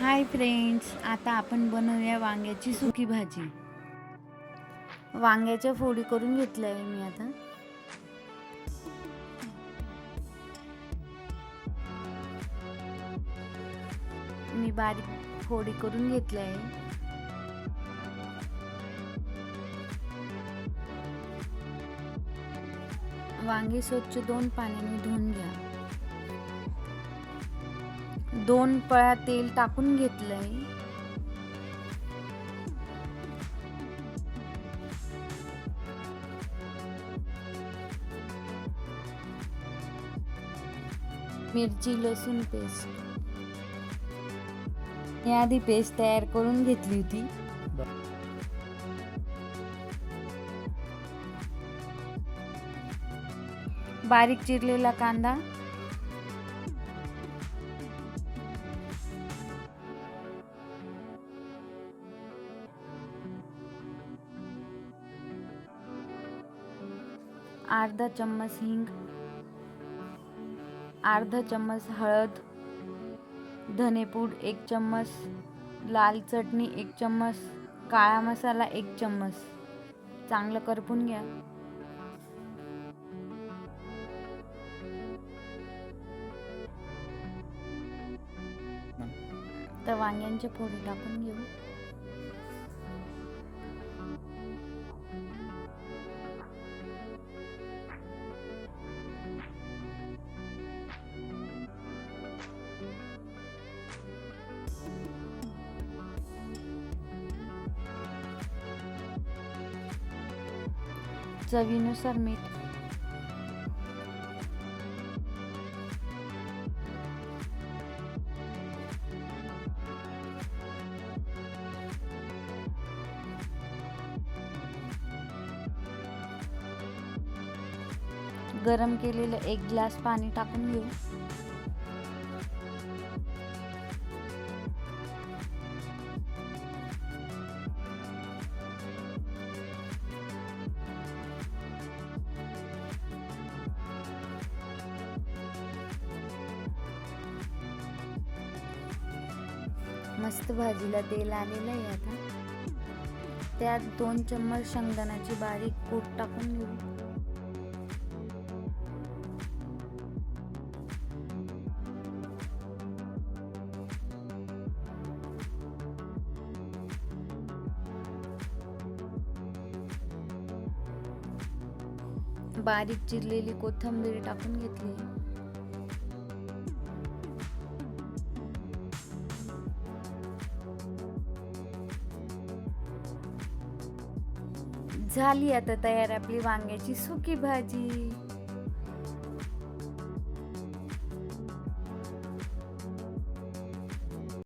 Hi friends आता आपण बनवूया वांग्याची सुकी भाजी. वांग्याच्या फोडी करून घेतल्या आहे मी आता. मी बारीक फोडी करून घेतल्या. आहे वांगी स्वच्छ दोन पाण्याने धुवून घ्या. दोन पळ्या तेल टाकून घेतलंय. मिरची लसूण पेस्ट. याआधी पेस्ट तयार करून घेतली होती. बारीक चिरलेला कांदा. अर्धा चम्मच हिंग अर्धा चम्मच हळद धनेपूड एक चम्मच लाल चटणी एक चम्मच काळा मसाला एक चम्मच. चांगलं करपून घ्या. तर वांग्यांचे फोडे टाकून घेऊ. चवीनुसार मीठ. गरम केलेलं एक ग्लास पाणी टाकून घेऊ. मस्त भाजीला तेल आलेलं आहे आता. त्यात दोन चम्मच शेंगदाण्याची बारीक कूट टाकून घेऊ. बारीक चिरलेली कोथिंबीर टाकून घेतली. झाली आता तयार आपली वांग्याची सुकी भाजी.